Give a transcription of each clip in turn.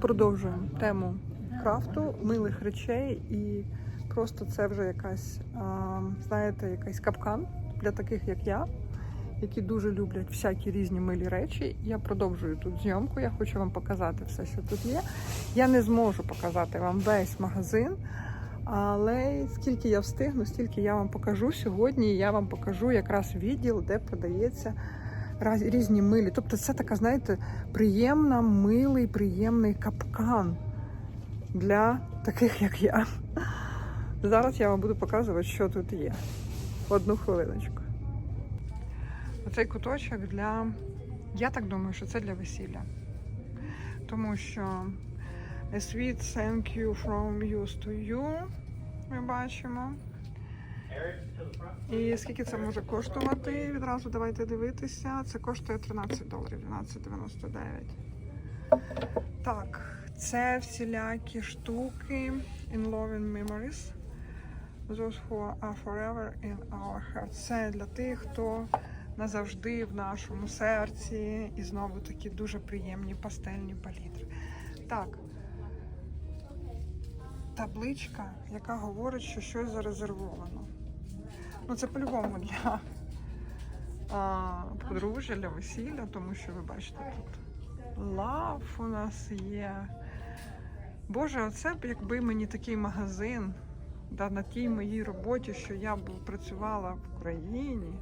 Продовжуємо тему крафту, милих речей, і просто це вже якась, знаєте, якийсь капкан для таких, як я, які дуже люблять всякі різні милі речі. Я продовжую тут зйомку. Я хочу вам показати все, що тут є. Я не зможу показати вам весь магазин. Але скільки я встигну, стільки я вам покажу сьогодні. Я вам покажу якраз відділ, де продається різні милі. Тобто це така, знаєте, приємна, милий, приємний капкан для таких, як я. Зараз я вам буду показувати, що тут є. Одну хвилиночку. Оцей куточок для. Я так думаю, що це для весілля. Тому що A sweet thank you from you to you. Ми бачимо. І скільки це може коштувати? Відразу давайте дивитися. Це коштує 13 доларів, 12,99. Так, це всілякі штуки in loving memories. Those who are forever in our hearts. Це для тих, хто назавжди в нашому серці. І знову такі дуже приємні пастельні палітри. Так. Табличка, яка говорить, що щось зарезервовано. Ну, це по-любому для а, подружжя, для весілля, тому що ви бачите тут лав у нас є. Боже, оце б якби мені такий магазин да, на тій моїй роботі, що я б працювала в Україні,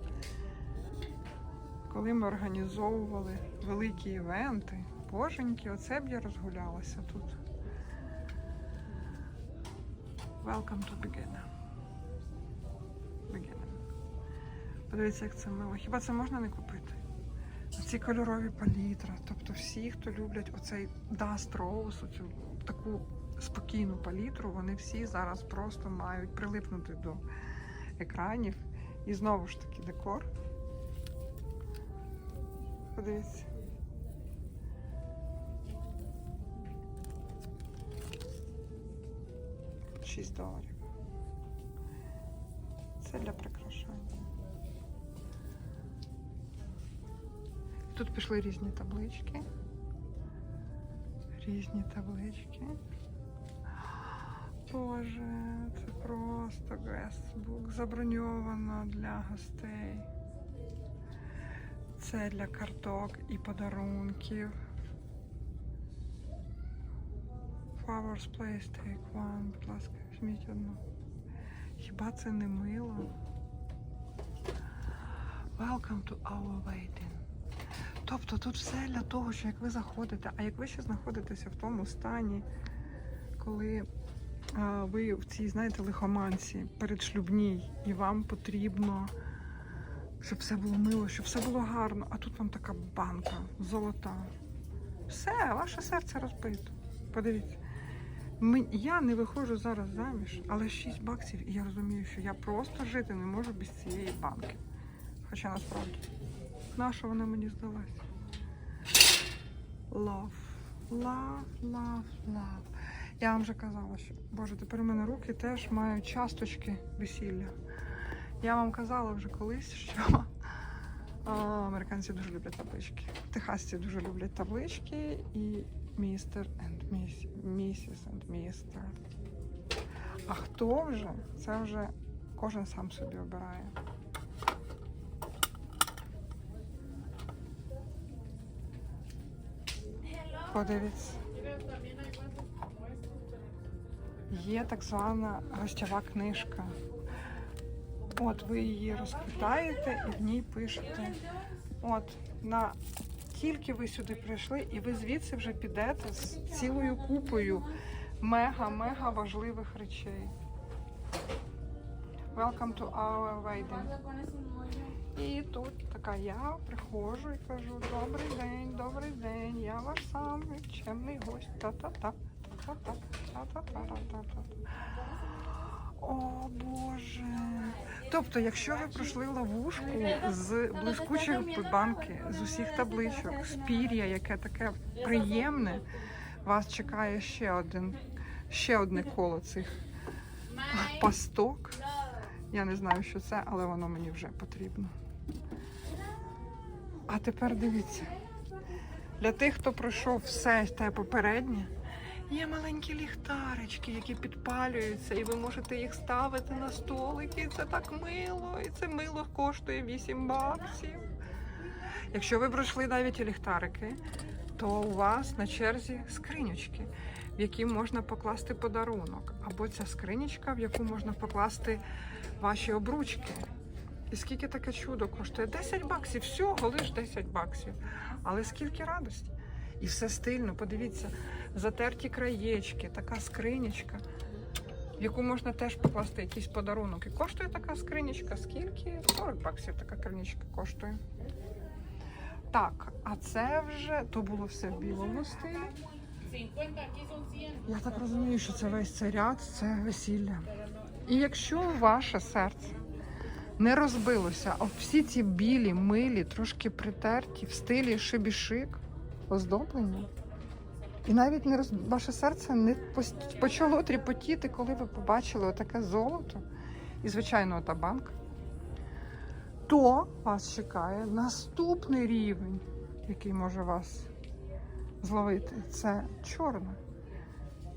коли ми організовували великі івенти. Боженьки, оце б я розгулялася тут. Welcome to beginner. Подивіться, як це мило. Хіба це можна не купити? Ці кольорові палітра. Тобто всі, хто люблять оцей Dust Rose, оцю таку спокійну палітру, вони всі зараз просто мають прилипнути до екранів. І знову ж таки декор. Подивіться. Шість доларів. Це для прикрашання. Тут пішли різні таблички. Різні таблички. Боже, це просто гестбук. Заброньовано для гостей. Це для карток і подарунків. Flowers Place Take One. Будь ласка, візьміть одну. Хіба це не мило? Welcome to our waiting. Тобто тут все для того, що як ви заходите, а як ви ще знаходитеся в тому стані, коли а, ви в цій, знаєте, лихоманці передшлюбній, і вам потрібно, щоб все було мило, щоб все було гарно, а тут вам така банка золота. Все, ваше серце розбито. Подивіться. Я не виходжу зараз заміж, але 6 баксів, і я розумію, що я просто жити не можу без цієї банки. Хоча насправді, наша вона мені здалась. Love, love, love, love. Я вам вже казала, що Боже, тепер у мене руки теж мають часточки весілля. Я вам казала вже колись, що а, американці дуже люблять таблички. Техасці дуже люблять таблички і містер and місіс and містер. А хто вже? Це вже кожен сам собі обирає. Подивіться. Є так звана гостєва книжка. От ви її розквітаєте і в ній пишете. От на тільки ви сюди прийшли, і ви звідси вже підете з цілою купою мега-мега важливих речей. Welcome to our wedding. І тут така я приходжу і кажу: Добрий день, добрий я чемний гость. Та-та-та. О Боже. Тобто, якщо ви пройшли ловушку з блискучої банки, з усіх табличок, з пір'я, яке таке приємне, вас чекає ще один, ще одне коло цих пасток. Я не знаю, що це, але воно мені вже потрібно. А тепер дивіться. Для тих, хто пройшов все те попереднє, Є маленькі ліхтарички, які підпалюються, і ви можете їх ставити на столики. Це так мило, і це мило коштує 8 баксів. Якщо ви пройшли навіть ліхтарики, то у вас на черзі скринючки, в які можна покласти подарунок, або ця скринічка, в яку можна покласти ваші обручки. І скільки таке чудо коштує? 10 баксів, всього лиш 10 баксів. Але скільки радості! І все стильно, подивіться, затерті краєчки, така скринічка, в яку можна теж покласти якийсь подарунок. І коштує така скринічка, скільки? 40 баксів така скринічка коштує. Так, а це вже то було все в білому стилі. 50 aquí son 100. Я так розумію, що це весь цей ряд, це весілля. І якщо ваше серце не розбилося, а всі ці білі, милі, трошки притерті в стилі шибішик, оздоблені, і навіть не роз... ваше серце не почало тріпотіти, коли ви побачили отаке золото. І, звичайно, ота банка, то вас чекає наступний рівень, який може вас зловити. Це чорне.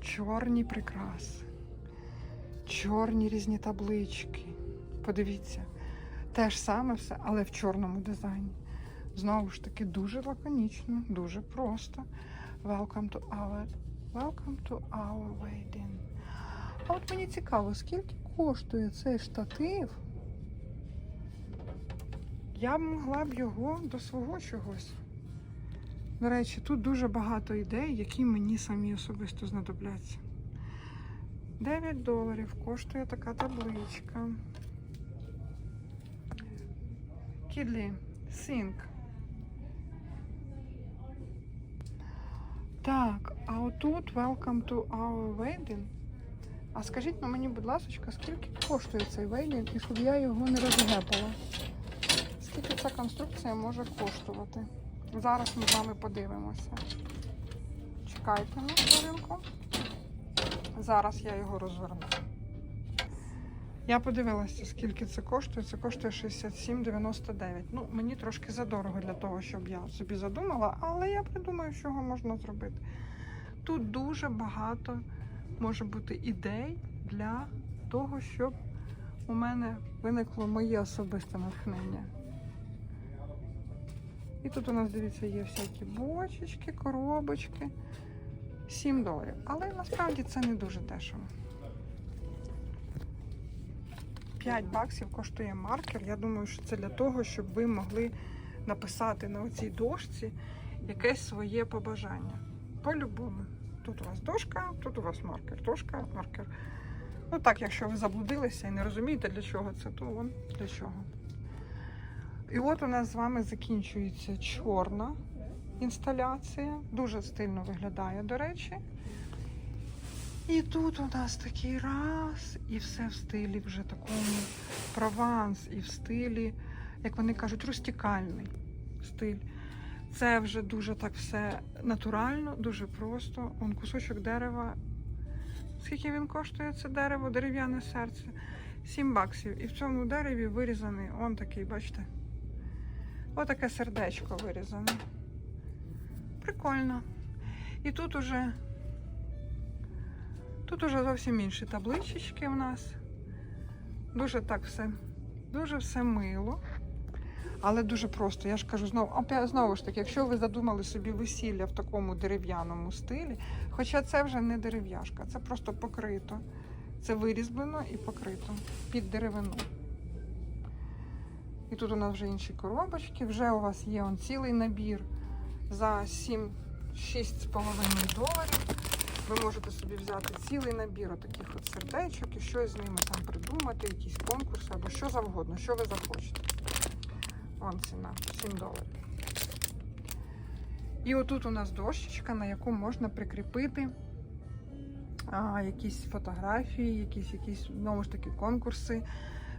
Чорні прикраси, чорні різні таблички. Подивіться, те ж саме все, але в чорному дизайні. Знову ж таки, дуже лаконічно, дуже просто. Welcome to our, welcome to our wedding. А от мені цікаво, скільки коштує цей штатив? Я б могла б його до свого чогось. До речі, тут дуже багато ідей, які мені самі особисто знадобляться. 9 доларів коштує така табличка. Кідлі, Сінк. Так, а отут Welcome to our wedding. А скажіть мені, будь ласка, скільки коштує цей вейдінг, і щоб я його не розгепала? Скільки ця конструкція може коштувати? Зараз ми з вами подивимося. Чекайте на хвилинку. Зараз я його розверну. Я подивилася, скільки це коштує. Це коштує 67,99. Ну, мені трошки задорого для того, щоб я собі задумала, але я придумаю, що його можна зробити. Тут дуже багато може бути ідей для того, щоб у мене виникло моє особисте натхнення. І тут у нас, дивіться, є всякі бочечки, коробочки. 7 доларів. Але насправді це не дуже дешево. 5 баксів коштує маркер. Я думаю, що це для того, щоб ви могли написати на оцій дошці якесь своє побажання. По-любому. Тут у вас дошка, тут у вас маркер, дошка, маркер. Ну так, якщо ви заблудилися і не розумієте, для чого це, то вон для чого. І от у нас з вами закінчується чорна інсталяція. Дуже стильно виглядає, до речі. І тут у нас такий раз, і все в стилі вже такому прованс, і в стилі, як вони кажуть, рустікальний стиль. Це вже дуже так все натурально, дуже просто. Он кусочок дерева. Скільки він коштує це дерево, дерев'яне серце? 7 баксів. І в цьому дереві вирізаний он такий, бачите? Отаке сердечко вирізане. Прикольно. І тут уже тут уже зовсім інші табличечки в нас. Дуже так все, дуже все мило. Але дуже просто. Я ж кажу, знову, знову ж таки, якщо ви задумали собі весілля в такому дерев'яному стилі, хоча це вже не дерев'яшка, це просто покрито. Це вирізблено і покрито під деревину. І тут у нас вже інші коробочки. Вже у вас є он цілий набір за 7 6,5 доларів. Ви можете собі взяти цілий набір таких от сердечок і щось з ними там придумати, якісь конкурси або що завгодно, що ви захочете. Вон ціна 7 доларів. І отут у нас дощечка, на яку можна прикріпити а, якісь фотографії, якісь, якісь знову ж таки конкурси.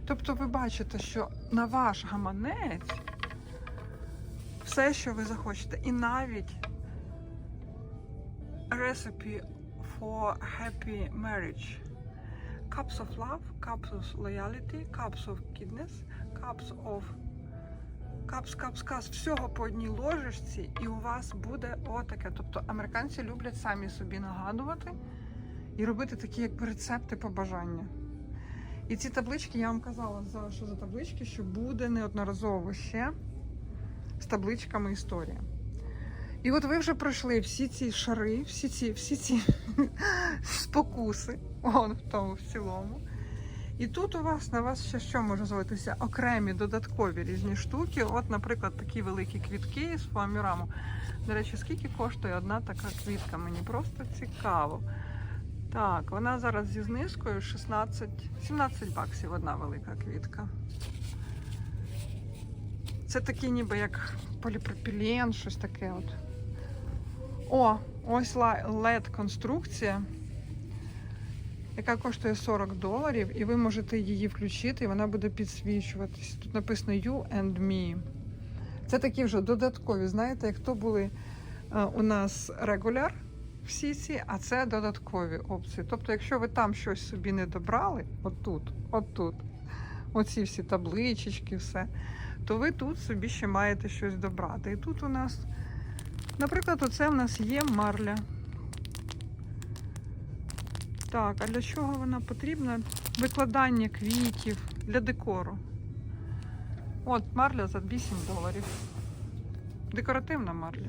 Тобто ви бачите, що на ваш гаманець все, що ви захочете, і навіть recipe for happy marriage. Cups of love, cups of loyalty, cups of kindness, cups of капс, капс, капс, всього по одній ложечці, і у вас буде отаке. Тобто американці люблять самі собі нагадувати і робити такі якби рецепти побажання. І ці таблички, я вам казала, за що за таблички, що буде неодноразово ще з табличками історія. І от ви вже пройшли всі ці шари, всі ці, всі ці спокуси, он в тому в цілому. І тут у вас на вас ще що може з'явитися? Окремі додаткові різні штуки. От, наприклад, такі великі квітки з фоаміраму. До речі, скільки коштує одна така квітка? Мені просто цікаво. Так, вона зараз зі знижкою 16, 17 баксів одна велика квітка. Це такі ніби як поліпропілен, щось таке от. О, ось led конструкція яка коштує 40 доларів, і ви можете її включити, і вона буде підсвічуватись. Тут написано You and Me. Це такі вже додаткові, знаєте, як то були е, у нас регуляр всі ці, а це додаткові опції. Тобто, якщо ви там щось собі не добрали, отут, отут, оці всі табличечки, все, то ви тут собі ще маєте щось добрати. І тут у нас, наприклад, оце в нас є марля. Так, а для чого вона потрібна? Викладання квітів для декору. От марля за 8 доларів. Декоративна марля.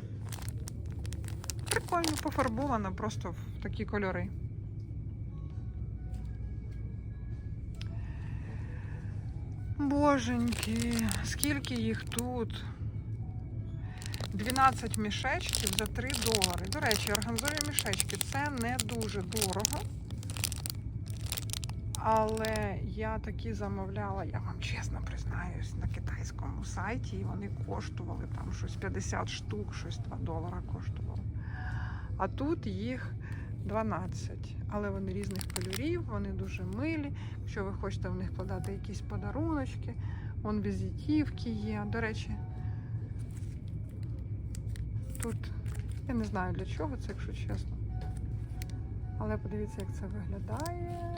Прикольно пофарбована просто в такі кольори. Боженьки, скільки їх тут? 12 мішечків за 3 долари. До речі, органзові мішечки це не дуже дорого. Але я такі замовляла, я вам чесно признаюсь, на китайському сайті, і вони коштували там щось 50 штук, щось 2 долара коштувало. А тут їх 12. Але вони різних кольорів, вони дуже милі. Якщо ви хочете в них вкладати якісь подаруночки, вон візитівки є. До речі, тут я не знаю для чого це, якщо чесно. Але подивіться, як це виглядає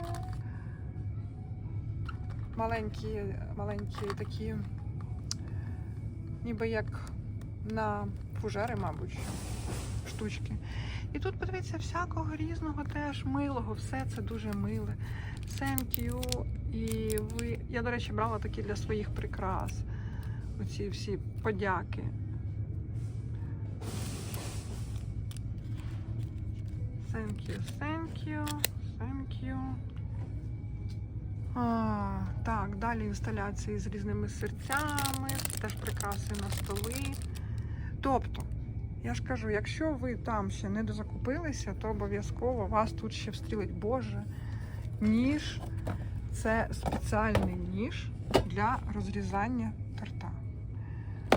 маленькі, маленькі такі, ніби як на фужери, мабуть, штучки. І тут подивіться, всякого різного теж милого, все це дуже миле. Thank you. І ви. Я, до речі, брала такі для своїх прикрас. Оці всі подяки. Thank you, thank you, thank you. А, так, далі інсталяції з різними серцями, теж прикраси на столи. Тобто, я ж кажу, якщо ви там ще не дозакупилися, то обов'язково вас тут ще встрілить Боже. Ніж це спеціальний ніж для розрізання торта.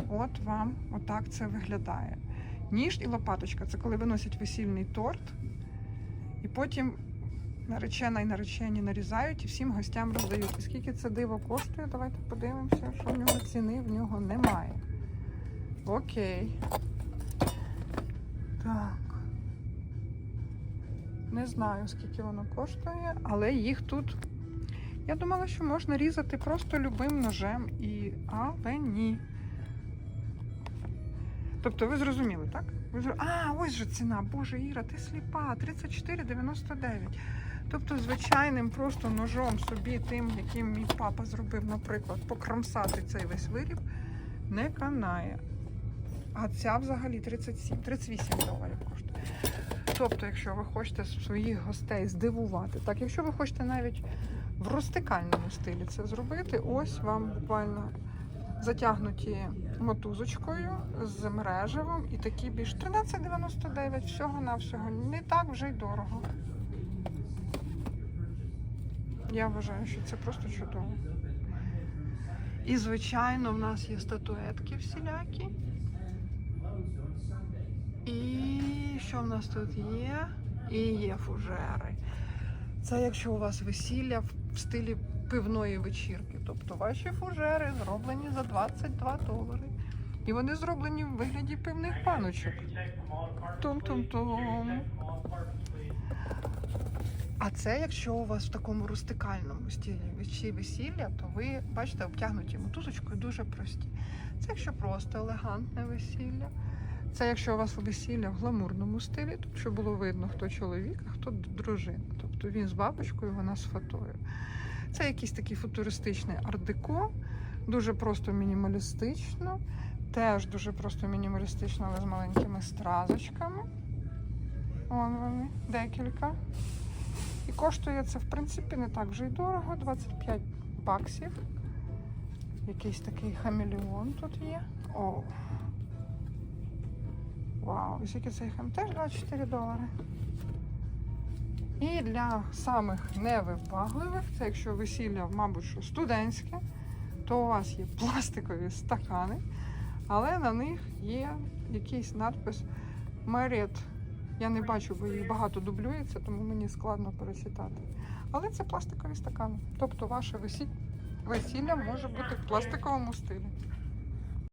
От вам отак це виглядає. Ніж і лопаточка це коли виносять весільний торт, і потім наречена і наречені нарізають і всім гостям роздають. І скільки це диво коштує? Давайте подивимося, що в нього ціни в нього немає. Окей. Так. Не знаю, скільки воно коштує, але їх тут. Я думала, що можна різати просто любим ножем і. Але ні. Тобто ви зрозуміли, так? А, ось же ціна. Боже, Іра, ти сліпа. 34,99. Тобто, звичайним просто ножом собі, тим, яким мій папа зробив, наприклад, покромсати цей весь виріб, не канає. А ця взагалі 37, 38 доларів коштує. Тобто, якщо ви хочете своїх гостей здивувати, так, якщо ви хочете навіть в рустикальному стилі це зробити, ось вам буквально затягнуті мотузочкою з мережевим і такі більш 13,99 всього-навсього. Не так вже й дорого. Я вважаю, що це просто чудово. І, звичайно, в нас є статуетки всілякі. І що в нас тут є? І є фужери. Це якщо у вас весілля в стилі пивної вечірки. Тобто ваші фужери зроблені за 22 долари. І вони зроблені в вигляді пивних паночок. Тум-тум-тум. А це, якщо у вас в такому рустикальному стилі всі весілля, то ви бачите, обтягнуті мотузочкою дуже прості. Це якщо просто елегантне весілля. Це якщо у вас весілля в гламурному стилі, тобто щоб було видно, хто чоловік, а хто дружина. Тобто він з бабочкою, вона з фатою. Це якийсь такий футуристичний ар-деко, дуже просто мінімалістично. Теж дуже просто мінімалістично, але з маленькими стразочками. Вон вони, декілька. І коштує це, в принципі, не так вже й дорого, 25 баксів. Якийсь такий хамелеон тут є. О. Вау, і скільки цей хам? Теж 24 долари. І для самих невибагливих, це якщо весілля, мабуть, що студентське, то у вас є пластикові стакани, але на них є якийсь надпис Marriott. Я не бачу, бо їх багато дублюється, тому мені складно перечитати. Але це пластикові стакани. Тобто ваше весілля може бути в пластиковому стилі.